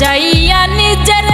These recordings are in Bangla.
যাইয়া নিজের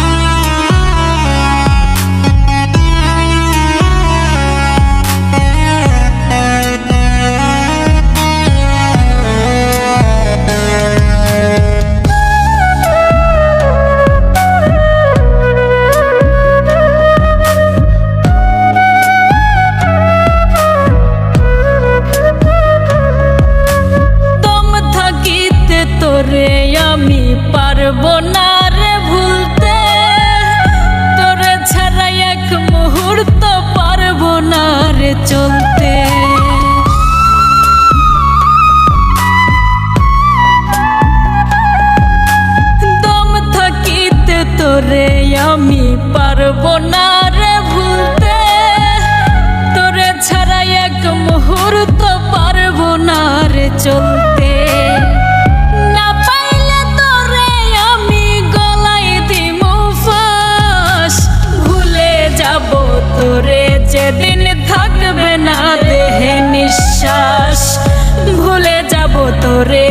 তোরে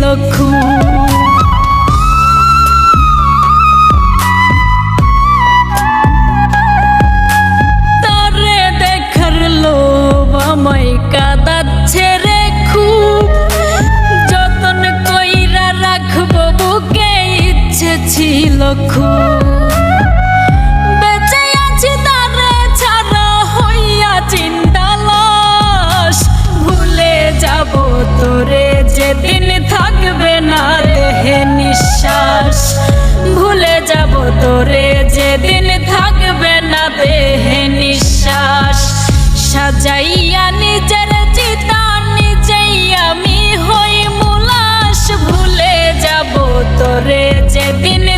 了苦。যাইয়া আমি ভুলে যাব তোরে যেদিন